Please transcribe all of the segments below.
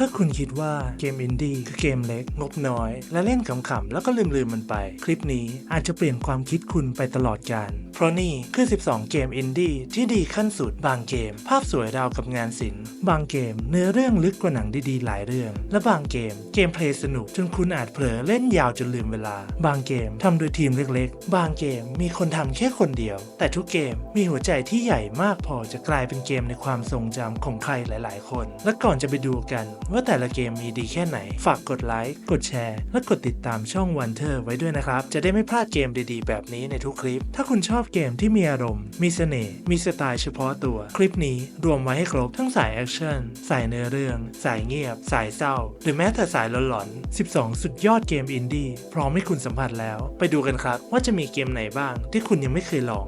ถ้าคุณคิดว่าเกมอินดี้คือเกมเล็ก งบน้อย และเล่นขำๆแล้วก็ลืมๆมันไป คลิปนี้อาจจะเปลี่ยนความคิดคุณไปตลอดกาลเพราะนี่คือ 12 เกมอินดี้ที่ดีขั้นสุด บางเกม ภาพสวยราวกับงานศิลป์ บางเกมเนื้อเรื่องลึกกว่าหนังดีๆ หลายเรื่อง และบางเกมเกมเพลย์สนุกจนคุณอาจเผลอเล่นยาวจนลืมเวลา บางเกมทำโดยทีมเล็กๆ บางเกมมีคนทำแค่คนเดียว แต่ทุกเกมมีหัวใจที่ใหญ่มากพอจะกลายเป็นเกมในความทรงจำของใครหลาย ๆ คน และก่อนจะไปดูกันว่าแต่ละเกมมีดีแค่ไหน ฝากกดไลค์ กดแชร์ และกดติดตามช่องวันเทอร์ไว้ด้วยนะครับ จะได้ไม่พลาดเกมดีๆ แบบนี้ในทุกคลิป ถ้าคุณชอบเกมที่มีอารมณ์ มีเสน่ห์ มีสไตล์เฉพาะตัว คลิปนี้รวมไว้ให้ครบทั้งสายแอคชั่น สายเนื้อเรื่อง สายเงียบ สายเศร้า หรือแม้แต่สายหลอนๆ 12 สุดยอดเกมอินดี้พร้อมให้คุณสัมผัสแล้ว ไปดูกันครับว่าจะมีเกมไหนบ้างที่คุณยังไม่เคยลอง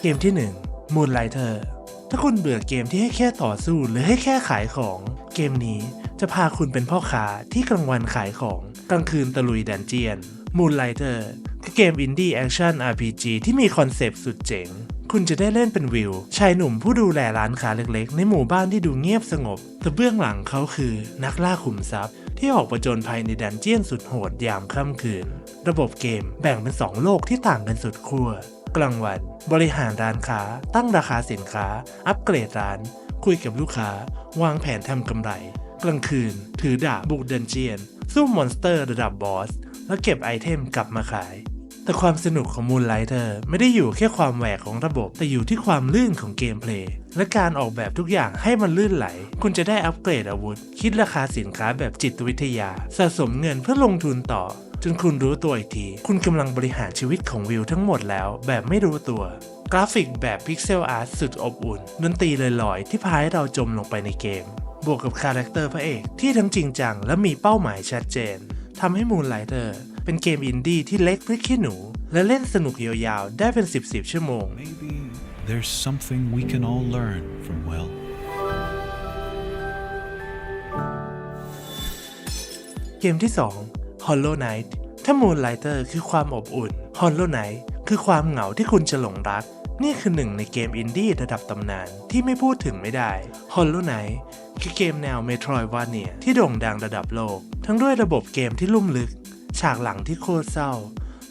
เกมที่ 1 Moonlighter ถ้าคุณเบื่อเกมที่ให้แค่ต่อสู้หรือให้แค่ขายของ เกมนี้จะพาคุณเป็นพ่อค้าที่กลางวันขายของกลางคืนตะลุยดันเจียน Moonlighter คือเกมอินดี้แอคชั่น RPG ที่มีคอนเซปต์สุดเจ๋ง คุณจะได้เล่นเป็นวิว ชายหนุ่มผู้ดูแลร้านค้าเล็กๆ ในหมู่บ้านที่ดูเงียบสงบ แต่เบื้องหลังเขาคือนักล่าขุมทรัพย์ ที่ออกประจนภัยในดันเจียนสุดโหดยามค่ำคืน ระบบเกมแบ่งเป็นสองโลกที่ต่างกันสุดขั้ว กลางวัน บริหารร้านค้า ตั้งราคาสินค้า อัปเกรดร้าน คุยกับลูกค้า วางแผนทำกำไร กลางคืน ถือดาบบุกเดนเจียน สู้มอนสเตอร์ระดับบอส แล้วเก็บไอเทมกลับมาขาย แต่ความสนุกของ Moonlighter ไม่ได้อยู่แค่ความแหวกของระบบ แต่อยู่ที่ความลื่นของเกมเพลย์และการออกแบบทุกอย่างให้มันลื่นไหล คุณจะได้อัปเกรดอาวุธ คิดราคาสินค้าแบบจิตวิทยา สะสมเงินเพื่อลงทุนต่อ จนคุณรู้ตัวอีกที คุณกำลังบริหารชีวิตของวิวทั้งหมดแล้วแบบไม่รู้ตัว กราฟิกแบบพิกเซลอาร์ตสุดอบอุ่นดนตรีลอยๆ ที่พาให้เราจมลงไปในเกม บวกกับคาแรคเตอร์พระเอกที่ทั้งจริงจังและมีเป้าหมายชัดเจนทำให้ Moonlighter เป็นเกมอินดี้ที่เล็กพริกขี้หนู และเล่นสนุกยาวๆ ได้เป็น 10 10 ชั่วโมง Maybe there's something we can all learn from Will. เกมที่ 2 Hollow Knight ถ้า Moonlighter คือความอบอุ่น Hollow Knight คือความเหงาที่คุณจะหลงรัก นี่คือหนึ่งในเกมอินดี้ระดับตำนานที่ไม่พูดถึงไม่ได้ Hollow Knight คือเกมแนว Metroidvania ที่โด่งดังระดับโลก ทั้งด้วยระบบเกมที่ลุ่มลึก ฉากหลังที่โคตรเศร้า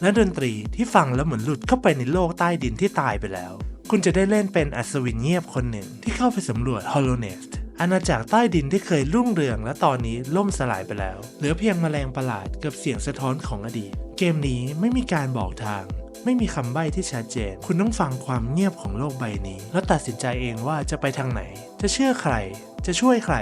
และดนตรีที่ฟังแล้วเหมือนหลุดเข้าไปในโลกใต้ดินที่ตายไปแล้ว คุณจะได้เล่นเป็นอัศวินเงียบคนหนึ่งที่เข้าไปสำรวจ Hollow Nest อาณาจักรใต้ดินที่เคยรุ่งเรืองและตอนนี้ล่มสลายไปแล้ว เหลือเพียงแมลงประหลาดกับเสียงสะท้อนของอดีต เกมนี้ไม่มีการบอกทาง ไม่มีคำใบ้ที่ชัดเจน คุณต้องฟังความเงียบของโลกใบนี้ แล้วตัดสินใจเองว่าจะไปทางไหน จะเชื่อใคร จะช่วยใคร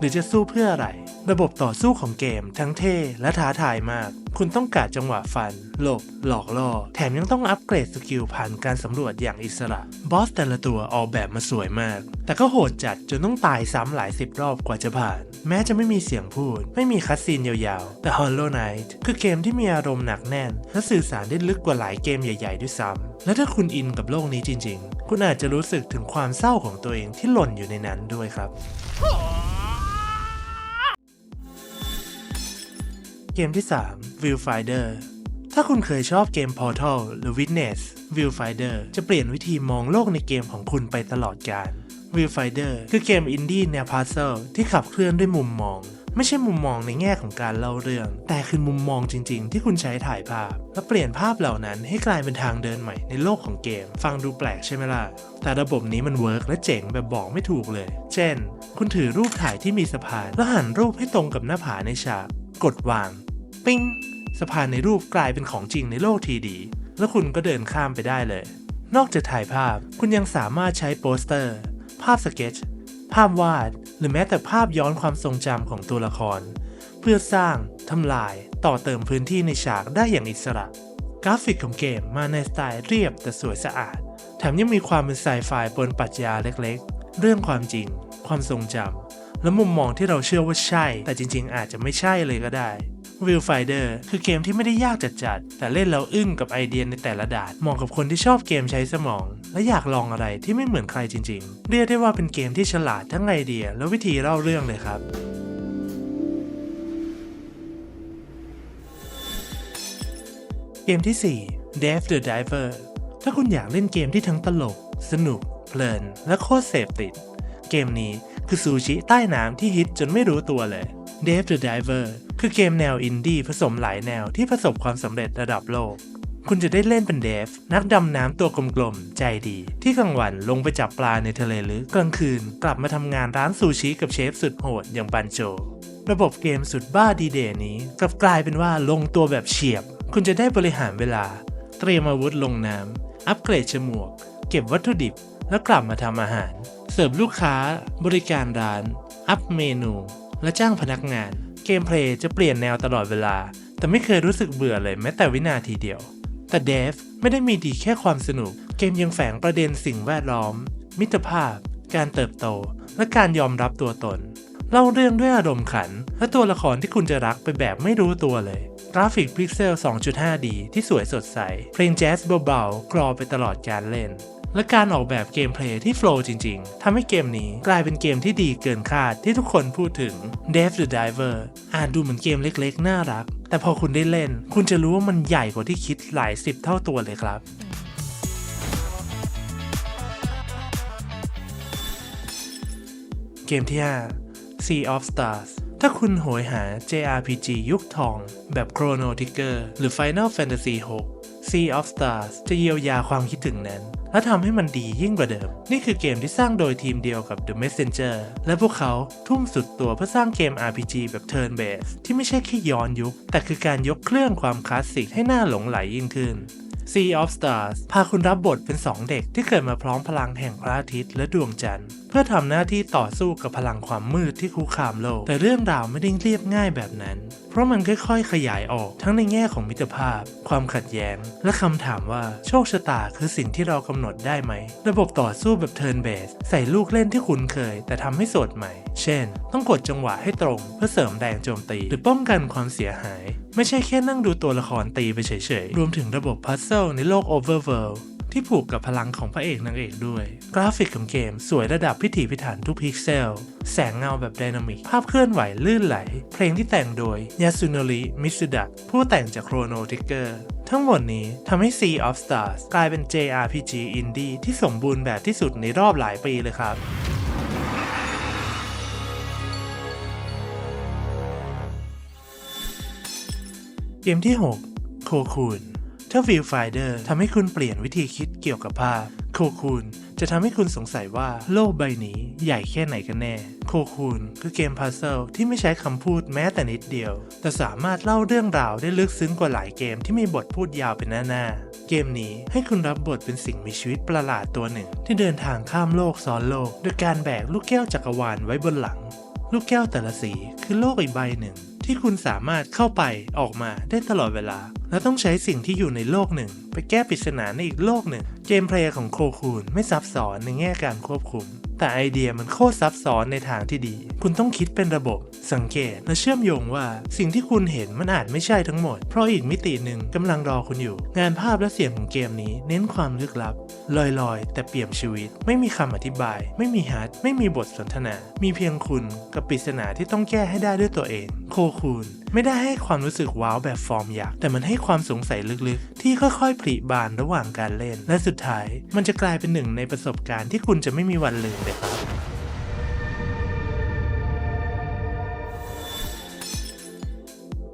หรือจะสู้เพื่ออะไร ระบบต่อสู้ของเกม ทั้งเท่และท้าทายมาก คุณต้องกาดจังหวะฟัน หลบ หลอกล่อ แถมยังต้องอัปเกรดสกิลผ่านการสำรวจอย่างอิสระ บอสแต่ละตัวออกแบบมาสวยมาก แต่ก็โหดจัดจนต้องตายซ้ำหลายสิบรอบกว่าจะผ่าน แม้จะไม่มีเสียงพูด ไม่มีคัดซีนยาวๆ แต่ Hollow Knight คือเกมที่มีอารมณ์หนักแน่น และสื่อสารได้ลึกกว่าหลายเกมใหญ่ๆด้วยซ้ำและถ้าคุณอินกับโลกนี้จริง ๆ คุณอาจจะรู้สึกถึงความเศร้าของตัวเองที่หล่นอยู่ในนั้นด้วยครับ มที่ 3 Viewfinder ถ้าคุณเคยชอบเกม Portal หรือ Witness Viewfinder จะเปลี่ยนวิธีมองโลกในเกมของคุณไปตลอดกาล Viewfinder คือเกมอินดี้แนวพัซเซลที่ขับเคลื่อนด้วยมุมมอง ไม่ใช่มุมมองในแง่ของการเล่าเรื่อง แต่คือมุมมองจริง ๆ ที่คุณใช้ถ่ายภาพ และเปลี่ยนภาพเหล่านั้นให้กลายเป็นทางเดินใหม่ในโลกของเกม ฟังดูแปลกใช่ไหมล่ะ แต่ระบบนี้มันเวิร์กและเจ๋งแบบบอกไม่ถูกเลย เช่น คุณถือรูปถ่ายที่มีสะพานแล้วหันรูปให้ตรงกับหน้าผาในฉากกดวาง ปิ้งสะพานในรูปกลายเป็นของจริงในโลกทีดี แล้วคุณก็เดินข้ามไปได้เลย นอกจากถ่ายภาพคุณยังสามารถใช้โปสเตอร์ ภาพสเก็ตภาพวาด หรือแม้แต่ภาพย้อนความทรงจำของตัวละคร เพื่อสร้าง ทำลาย ต่อเติมพื้นที่ในฉากได้อย่างอิสระ กราฟิกของเกมมาในสไตล์เรียบแต่สวยสะอาด แถมยังมีความเป็นไซไฟบนปรัชญาเล็กๆ เรื่องความจริง ความทรงจำและมุมมองที่เราเชื่อว่าใช่ แต่จริง ๆ อาจจะไม่ใช่เลยก็ได้ Viewfinder คือเกมที่ไม่ได้ยากจัดๆ แต่เล่นแล้วอึ้งกับไอเดียในแต่ละด่านเหมาะกับคนที่ชอบเกมใช้สมอง และอยากลองอะไรที่ไม่เหมือนใครจริงๆ เรียกได้ว่าเป็นเกมที่ฉลาดทั้งไอเดียและวิธีเล่าเรื่องเลยครับเกมที่ 4 Dave the Diver ถ้าคุณอยากเล่นเกมที่ทั้งตลก สนุก เพลิน และโคตรเสพติด เกมนี้คือซูชิใต้น้ำที่ฮิตจนไม่รู้ตัวเลย Dave the Diver คือเกมแนวอินดี้ผสมหลายแนวที่ประสบความสำเร็จระดับโลก คุณจะได้เล่นเป็นเดฟ นักดำน้ำตัวกลมๆ ใจดี ที่กลางวันลงไปจับปลาในทะเลลึกกลางคืน กลับมาทำงานร้านซูชิกับเชฟสุดโหดอย่างบันโจ ระบบเกมสุดบ้าดีเดย์นี้กลับกลายเป็นว่าลงตัวแบบเฉียบ คุณจะได้บริหารเวลา เตรียมอาวุธลงน้ำอัปเกรดฉมวก เก็บวัตถุดิบ แล้วกลับมาทำอาหาร เสิร์ฟลูกค้า บริการร้าน อัพเมนู และจ้างพนักงาน กมเพลย์จะเปลี่ยนแนวตลอดเวลา แต่ไม่เคยรู้สึกเบื่อเลยแม้แต่วินาทีเดียว แต่เดฟไม่ได้มีดีแค่ความสนุก เกมยังแฝงประเด็นสิ่งแวดล้อม มิตรภาพ การเติบโต และการยอมรับตัวตน เล่าเรื่องด้วยอารมณ์ขัน และตัวละครที่คุณจะรักไปแบบไม่รู้ตัวเลย กราฟิกพิกเซล 2.5D ที่สวยสดใส เพลงแจ๊สเบาๆกรอไปตลอดการเล่น และการออกแบบเกมเพลย์ที่โฟล์จริงๆ ทำให้เกมนี้กลายเป็นเกมที่ดีเกินคาดที่ทุกคนพูดถึง Dave the Diver อาจดูเหมือนเกมเล็กๆ น่ารัก แต่พอคุณได้เล่น คุณจะรู้ว่ามันใหญ่กว่าที่คิดหลายสิบเท่าตัวเลยครับเกมที่ 5 Sea of Stars ถ้าคุณโหยหา JRPG ยุคทอง แบบ Chrono Trigger หรือ Final Fantasy 6 Sea of Stars จะเยียวยาความคิดถึงนั้น และทำให้มันดียิ่งกว่าเดิม นี่คือเกมที่สร้างโดยทีมเดียวกับ The Messenger และพวกเขาทุ่มสุดตัวเพื่อสร้างเกม RPG แบบ Turn Based ที่ไม่ใช่แค่ย้อนยุค แต่คือการยกเครื่องความคลาสสิกให้หน่าหลงไหลยิ่งขึ้น Sea of Stars พาคุณรับบทเป็นสองเด็กที่เกิดมาพร้อมพลังแห่งพระอาทิตย์และดวงจันทร์ เพื่อทำหน้าที่ต่อสู้กับพลังความมืดที่คุกคามโลก แต่เรื่องราวไม่ได้เรียบง่ายแบบนั้น เพราะมันค่อยๆ ขยายออกทั้งในแง่ของมิตรภาพ ความขัดแย้ง และคำถามว่าโชคชะตาคือสิ่งที่เรากำหนดได้ไหม ระบบต่อสู้แบบ Turn Based ใส่ลูกเล่นที่คุ้นเคย แต่ทำให้สดใหม่ เช่น ต้องกดจังหวะให้ตรง เพื่อเสริมแรงโจมตี หรือป้องกันความเสียหาย ไม่ใช่แค่นั่งดูตัวละครตีไปเฉยๆ รวมถึงระบบพัซเซิลในโลก Overworld ที่ผูกกับพลังของพระเอกนางเอกด้วย กราฟิกของเกมสวยระดับพิถีพิถันทุกพิกเซล แสงเงาแบบไดนามิก ภาพเคลื่อนไหวลื่นไหล เพลงที่แต่งโดยยาสุโนริมิสุดะผู้แต่งจาก Chrono Trigger ทั้ ทั้งหมดนี้ทำให้ Sea of Stars กลายเป็น JRPG Indie ที่สมบูรณ์แบบที่สุดในรอบหลายปีเลยครับเกมที่ 6 โคคูนถ้าวิวไฟเดอร์ทำให้คุณเปลี่ยนวิธีคิดเกี่ยวกับภาพ โคคูน จะทำให้คุณสงสัยว่าโลกใบนี้ใหญ่แค่ไหนกันแน่ โคคูนคือเกมพัซเซิลที่ไม่ใช้คำพูดแม้แต่นิดเดียว แต่สามารถเล่าเรื่องราวได้ลึกซึ้งกว่าหลายเกมที่มีบทพูดยาวเป็นหน้าๆ เกมนี้ให้คุณรับบทเป็นสิ่งมีชีวิตประหลาดตัวหนึ่ง ที่เดินทางข้ามโลกซ้อนโลก โดยการแบกลูกแก้วจักรวาลไว้บนหลัง ลูกแก้วแต่ละสีคือโลกอีกใบหนึ่ง ที่คุณสามารถเข้าไปออกมาได้ตลอดเวลา และต้องใช้สิ่งที่อยู่ในโลกหนึ่ง ไปแก้ปริศนาในอีกโลกหนึ่ง เกมเพลย์ของโคคูนไม่ซับซ้อนในแง่การควบคุม แต่ไอเดียมันโคตรซับซ้อนในทางที่ดี คุณต้องคิดเป็นระบบ สังเกตและเชื่อมโยงว่า สิ่งที่คุณเห็นมันอาจไม่ใช่ทั้งหมด เพราะอีกมิติหนึ่งกำลังรอคุณอยู่ งานภาพและเสียงของเกมนี้เน้นความลึกลับ ลอยๆ แต่เปี่ยมชีวิต ไม่มีคำอธิบาย ไม่มีฮัทไม่มีบทสนทนา มีเพียงคุณกับปริศนาที่ต้องแก้ให้ได้ด้วยตัวเอง โคคูน ไม่ได้ให้ความรู้สึกว้าวแบบฟอร์มยักษ์แต่มันให้ความสงสัยลึกๆ ที่ค่อยๆผลิบานระหว่างการเล่น และสุดท้าย มันจะกลายเป็นหนึ่งในประสบการณ์ที่คุณจะไม่มีวันลืมเลยครับ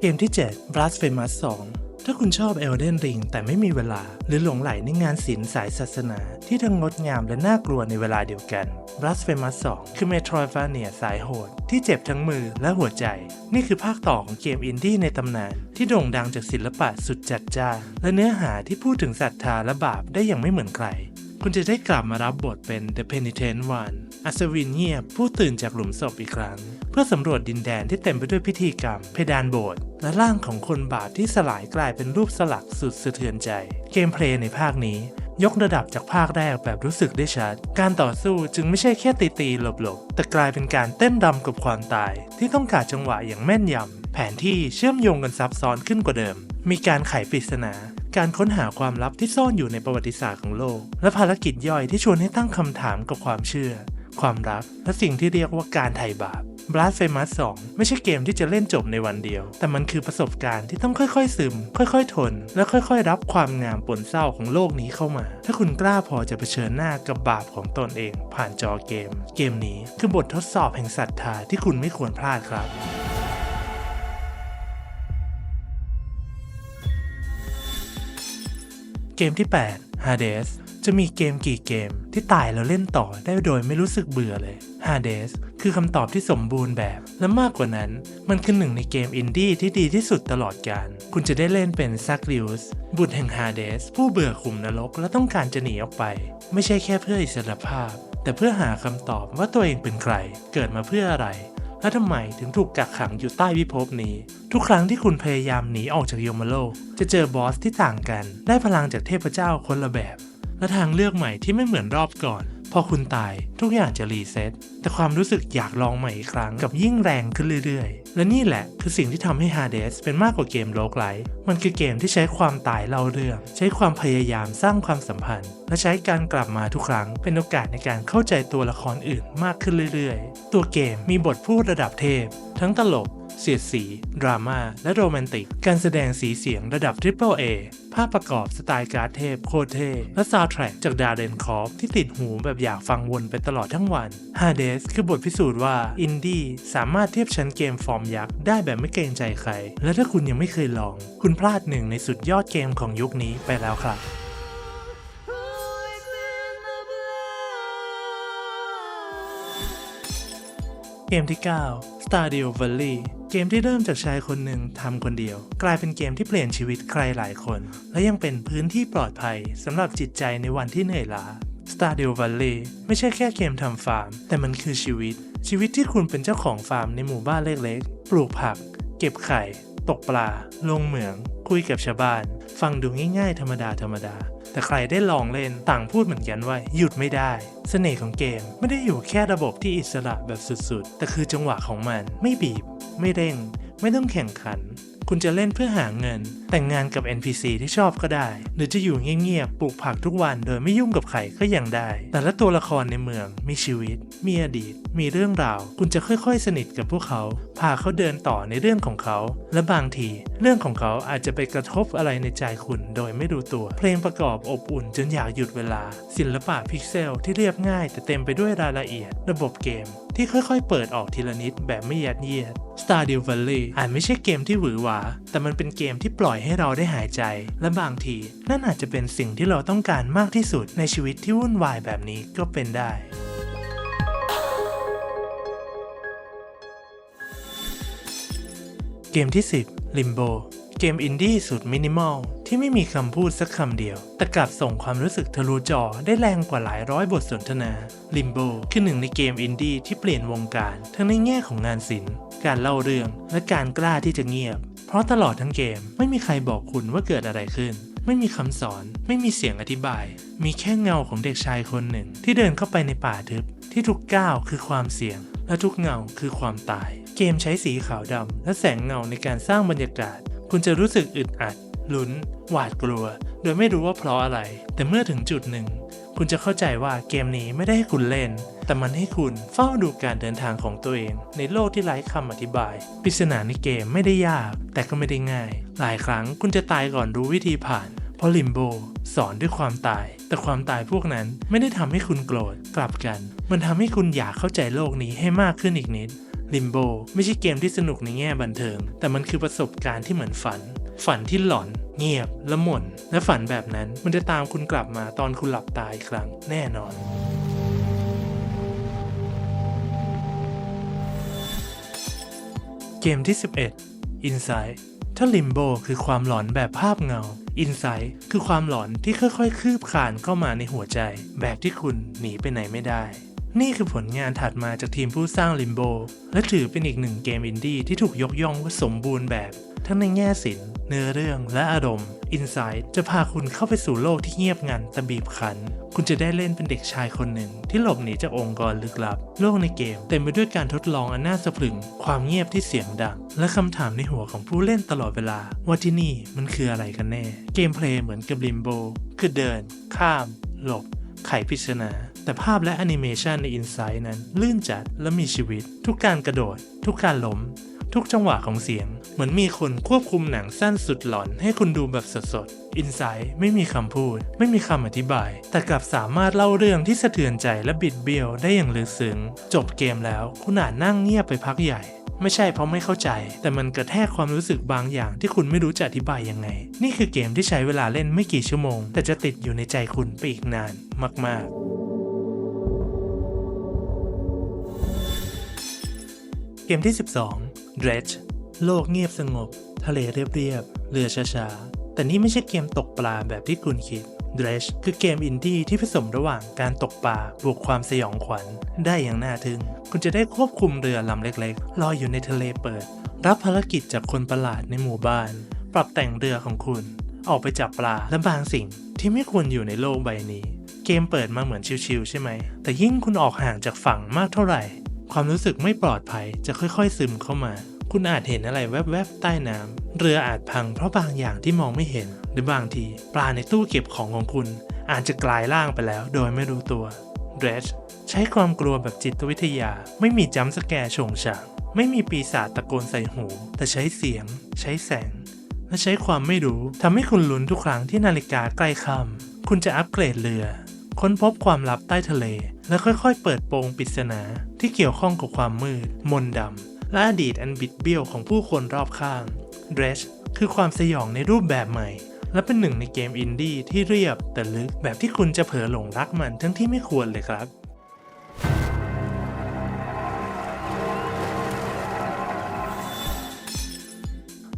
เกมที่ 7 Blasphemous 2 ถ้าคุณชอบเอลเดนริงแต่ไม่มีเวลา หรือหลงไหลในงานศิลป์สายศาสนา ที่ทั้งงดงามและน่ากลัวในเวลาเดียวกัน Blasphemous 2 คือ Metroidvania สายโหด ที่เจ็บทั้งมือและหัวใจ นี่คือภาคต่อของเกมอินดี้ในตำนาน ที่โด่งดังจากศิลปะสุดจัดจ้านและเนื้อหาที่พูดถึงศรัทธาและบาปได้อย่างไม่เหมือนใคร คุณจะได้กลับมารับบทเป็น The Penitent One อัศวินเงียบผู้ตื่นจากหลุมศพอีกครั้ง เพื่อสำรวจดินแดนที่เต็มไปด้วยพิธีกรรม เพดานโบสถ์และร่างของคนบาปที่สลายกลายเป็นรูปสลักสุดสะเทือนใจ เกมเพลย์ในภาคนี้ยกระดับจากภาคแรกแบบรู้สึกได้ชัด การต่อสู้จึงไม่ใช่แค่ตีตีๆหลบๆ แต่กลายเป็นการเต้นรำกับความตาย ที่ต้องการจังหวะอย่างแม่นยำ แผนที่เชื่อมโยงกันซับซ้อนขึ้นกว่าเดิม มีการไขปริศนา การค้นหาความลับที่ซ่อนอยู่ในประวัติศาสตร์ของโลก และภารกิจย่อยที่ชวนให้ตั้งคำถามกับความเชื่อ ความรัก และสิ่งที่เรียกว่าการไถ่บาป Blasphemous 2 ไม่ใช่เกมที่จะเล่นจบในวันเดียว แต่มันคือประสบการณ์ที่ต้องค่อยๆ ซึม ค่อยๆ ทน และค่อยๆ รับความงามปนเศร้าของโลกนี้เข้ามา ถ้าคุณกล้าพอจะเผชิญหน้ากับบาปของตนเอง ผ่านจอเกม เกมนี้คือบททดสอบแห่งศรัทธาที่คุณไม่ควรพลาดครับ เกมที่ 8 Hades จะมีเกมกี่เกมที่ตายแล้วเล่นต่อได้โดยไม่รู้สึกเบื่อเลย Hades คือคำตอบที่สมบูรณ์แบบ และมากกว่านั้น มันคือหนึ่งในเกมอินดี้ที่ดีที่สุดตลอดกาล คุณจะได้เล่นเป็นซักลิอุสบุตรแห่ง Hades ผู้เบื่อขุมนรกและต้องการจะหนีออกไป ไม่ใช่แค่เพื่ออิสรภาพ แต่เพื่อหาคำตอบว่าตัวเองเป็นใคร เกิดมาเพื่ออะไร และทำไมถึงถูกกักขังอยู่ใต้พิภพนี้ ทุกครั้งที่คุณพยายามหนีออกจากยมโลก จะเจอบอสที่ต่างกัน ได้พลังจากเทพเจ้าคนละแบบ และทางเลือกใหม่ที่ไม่เหมือนรอบก่อน พอคุณตายทุกอย่างจะรีเซ็ตแต่ความรู้สึกอยากลองใหม่อีกครั้งกับยิ่งแรงขึ้นเรื่อยๆ และนี่แหละคือสิ่งที่ทำให้ Hades เป็นมากกว่าเกมโลกไลท์มันคือเกมที่ใช้ความตายเล่าเรื่อง ใช้ความพยายามสร้างความสัมพันธ์ และใช้การกลับมาทุกครั้ง เป็นโอกาสในการเข้าใจตัวละครอื่นมากขึ้นเรื่อยๆ ตัวเกมมีบทพูดระดับเทพ ทั้งตลก เสียดสี ดราม่า และโรแมนติก การแสดงสีเสียงระดับ Triple A ภาพประกอบสไตล์การ์ดเทพโคตรเท่และซาวด์แทร็กจากดาเดนคอฟที่ติดหูแบบอยากฟังวนไปตลอดทั้งวัน Hades คือบทพิสูจน์ว่า อินดี้สามารถเทียบชั้นเกมฟอร์มยักษ์ได้แบบไม่เกรงใจใคร และถ้าคุณยังไม่เคยลอง คุณพลาดหนึ่งในสุดยอดเกมของยุคนี้ไปแล้วครับเกมที่ 9 Stardew Valley กมที่เริ่มจากชายคนหนึ่งทำคนเดียว กลายเป็นเกมที่เปลี่ยนชีวิตใครหลายคน และยังเป็นพื้นที่ปลอดภัยสำหรับจิตใจในวันที่เหนื่อยล้า Stardew Valley ไม่ใช่แค่เกมทำฟาร์ม แต่มันคือชีวิต ชีวิตที่คุณเป็นเจ้าของฟาร์มในหมู่บ้านเล็กๆ ปลูกผัก เก็บไข่ ตกปลา ลงเหมือง คุยกับชาวบ้าน ฟังดูง่ายๆ ธรรมดาธรรมดา แต่ใครได้ลองเล่นต่างพูดเหมือนกันว่าหยุดไม่ได้ เสน่ห์ของเกมไม่ได้อยู่แค่ระบบที่อิสระแบบสุดๆ แต่คือจังหวะของมันไม่บีบ ไม่เร่ง ไม่ต้องแข่งขัน คุณจะเล่นเพื่อหาเงิน แต่งงานกับ NPC ที่ชอบก็ได้ หรือจะอยู่เงียบๆปลูกผักทุกวันโดยไม่ยุ่งกับใครก็ยังได้ แต่ละตัวละครในเมืองมีชีวิต มีอดีต มีเรื่องราว คุณจะค่อยๆ สนิทกับพวกเขา พาเขาเดินต่อในเรื่องของเขา และบางที เรื่องของเขาอาจจะไปกระทบอะไรในใจคุณโดยไม่รู้ตัว เพลงประกอบอบอุ่นจนอยากหยุดเวลา ศิลปะพิกเซลที่เรียบง่าย แต่เต็มไปด้วยรายละเอียด ระบบเกม ที่ค่อยๆ เปิดออกทีละนิดแบบไม่ยัดเยียด Stardew Valley อาจไม่ใช่เกมที่หวือหวาแต่มันเป็นเกมที่ปล่อยให้เราได้หายใจ และบางที นั่นอาจจะเป็นสิ่งที่เราต้องการมากที่สุดในชีวิตที่วุ่นวายแบบนี้ก็เป็นได้เกมที่ 10 Limbo เกมอินดี้สุดมินิมอลที่ไม่มีคำพูดสักคำเดียว แต่กลับส่งความรู้สึกทะลุจอได้แรงกว่าหลายร้อยบทสนทนา Limbo คือหนึ่งในเกมอินดี้ที่เปลี่ยนวงการ ทั้งในแง่ของงานศิลป์ การเล่าเรื่อง และการกล้าที่จะเงียบ เพราะตลอดทั้งเกมไม่มีใครบอกคุณว่าเกิดอะไรขึ้น ไม่มีคำสอน ไม่มีเสียงอธิบาย มีแค่เงาของเด็กชายคนหนึ่ง ที่เดินเข้าไปในป่าทึบ ที่ทุกก้าวคือความเสี่ยง และทุกเงาคือความตาย เกมใช้สีขาวดำและแสงเงาในการสร้างบรรยากาศ คุณจะรู้สึกอึดอัดลุ้น หวาดกลัว โดยไม่รู้ว่าเพราะอะไร แต่เมื่อถึงจุดหนึ่ง คุณจะเข้าใจว่าเกมนี้ไม่ได้ให้คุณเล่น แต่มันให้คุณเฝ้าดูการเดินทางของตัวเอง ในโลกที่ไร้คำอธิบาย ปริศนาในเกมไม่ได้ยาก แต่ก็ไม่ได้ง่าย หลายครั้งคุณจะตายก่อนรู้วิธีผ่าน เพราะลิมโบสอนด้วยความตาย แต่ความตายพวกนั้นไม่ได้ทำให้คุณโกรธ กลับกัน มันทำให้คุณอยากเข้าใจโลกนี้ให้มากขึ้นอีกนิด ลิมโบไม่ใช่เกมที่สนุกในแง่บันเทิง แต่มันคือประสบการณ์ที่เหมือนฝัน ฝันที่หลอน เงียบและหม่นและฝันแบบนั้นมันจะตามคุณกลับมาตอนคุณหลับตายอีกครั้งแน่นอนเกมที่ 11 Inside ถ้า Limbo คือความหลอนแบบภาพเงา Inside คือความหลอนที่ค่อยๆ คืบคลานเข้ามาในหัวใจ แบบที่คุณหนีไปไหนไม่ได้ นี่คือผลงานถัดมาจากทีมผู้สร้าง Limbo และถือเป็นอีกหนึ่งเกมอินดี้ที่ถูกยกย่องว่าสมบูรณ์แบบ ทั้งในแง่ศิลป์เนื้อเรื่องและอารมณ์ Inside จะพาคุณเข้าไปสู่โลกที่เงียบงันแต่บีบคั้น คุณจะได้เล่นเป็นเด็กชายคนหนึ่ง ที่หลบหนีจากองค์กรลึกลับ โลกในเกมเต็มไปด้วยการทดลองอันน่าสะพรึง ความเงียบที่เสียงดัง และคำถามในหัวของผู้เล่นตลอดเวลา ว่าที่นี่มันคืออะไรกันแน่ เกมเพลย์เหมือนกับลิมโบคือเดิน ข้าม หลบ ไขปริศนาแต่ภาพและแอนิเมชันใน Inside นั้น ลื่นจัดและมีชีวิต ทุกการกระโดด ทุกการล้ม ทุกจังหวะของเสียง เหมือนมีคนควบคุมหนังสั้นสุดหลอนให้คุณดูแบบสดๆ Inside ไม่มีคำพูด ไม่มีคำอธิบาย แต่กลับสามารถเล่าเรื่องที่สะเทือนใจและบิดเบี้ยวได้อย่างลึกซึ้ง จบเกมแล้วคุณอาจนั่งเงียบไปพักใหญ่ไม่ใช่เพราะไม่เข้าใจ แต่มันกระแทกความรู้สึกบางอย่างที่คุณไม่รู้จะอธิบายยังไง นี่คือเกมที่ใช้เวลาเล่นไม่กี่ชั่วโมง แต่จะติดอยู่ในใจคุณไปอีกนานมาก ๆเกมที่ 12 Dredge โลกเงียบสงบ ทะเลเรียบๆเรือช้าๆ แต่นี่ไม่ใช่เกมตกปลาแบบที่คุณคิด Dredge คือเกมอินดี้ที่ผสมระหว่างการตกปลาบวกความสยองขวัญ ได้อย่างน่าทึ่ง คุณจะได้ควบคุมเรือลำเล็กๆ ลอยอยู่ในทะเลเปิด รับภารกิจจากคนประหลาดในหมู่บ้าน ปรับแต่งเรือของคุณ ออกไปจับปลาและบางสิ่งที่ไม่ควรอยู่ในโลกใบนี้ เกมเปิดมาเหมือนชิวๆใช่ไหม แต่ยิ่งคุณออกห่างจากฝั่งมากเท่าไหร่ ความรู้สึกไม่ปลอดภัยจะค่อยๆซึมเข้ามา คุณอาจเห็นอะไรแวบๆใต้น้ำเรืออาจพังเพราะบางอย่างที่มองไม่เห็น หรือบางทีปลาในตู้เก็บของของคุณ อาจจะกลายร่างไปแล้วโดยไม่รู้ตัว d r e d g e ใช้ความกลัวแบบจิตวิทยา ไม่มีจัมสแกร์โฉงฉางไม่มีปีศาจตะโกนใส่หู แต่ใช้เสียง ใช้แสง และใช้ความไม่รู้ทำให้คุณลุ้นทุกครั้งที่นาฬิกาใกล้ค่ำคุณจะอัปเกรดเรือ ค้นพบความลับใต้ทะเล และค่อยๆ เปิดโปงปริศนาที่เกี่ยวข้องกับความมืด มนต์ดำ และอดีตอันบิดเบี้ยวของผู้คนรอบข้าง d r e s h คือความสยองในรูปแบบใหม่ และเป็นหนึ่งในเกมอินดี้ที่เรียบแต่ลึกแบบที่คุณจะเผลอหลงรักมันทั้งที่ไม่ควรเลยครับ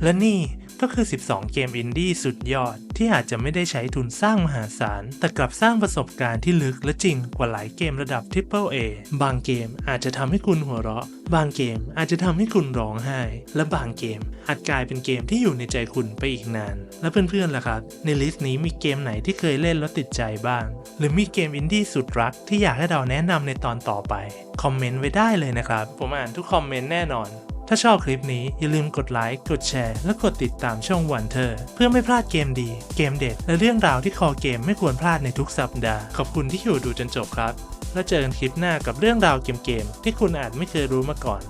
และนี่ ก็คือ 12 เกมอินดี้สุดยอด ที่อาจจะไม่ได้ใช้ทุนสร้างมหาศาล แต่กลับสร้างประสบการณ์ที่ลึกและจริงกว่าหลายเกมระดับ Triple A บางเกมอาจจะทำให้คุณหัวเราะ บางเกมอาจจะทำให้คุณร้องไห้ และบางเกมอาจกลายเป็นเกมที่อยู่ในใจคุณไปอีกนาน และเพื่อนๆล่ะครับ ในลิสต์นี้มีเกมไหนที่เคยเล่นแล้วติดใจบ้าง หรือมีเกมอินดี้สุดรักที่อยากให้เราแนะนำในตอนต่อไป คอมเมนต์ไว้ได้เลยนะครับ ผมอ่านทุกคอมเมนต์แน่นอน ถ้าชอบคลิปนี้อย่าลืมกดไลค์ กดแชร์ และกดติดตามช่องวันเธอ เพื่อไม่พลาดเกมดี เกมเด็ด และเรื่องราวที่คอเกมไม่ควรพลาดในทุกสัปดาห์ ขอบคุณที่อยู่ดูจนจบครับ แล้วเจอกันคลิปหน้ากับเรื่องราวเกมๆที่คุณอาจไม่เคยรู้มาก่อน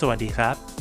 สวัสดีครับ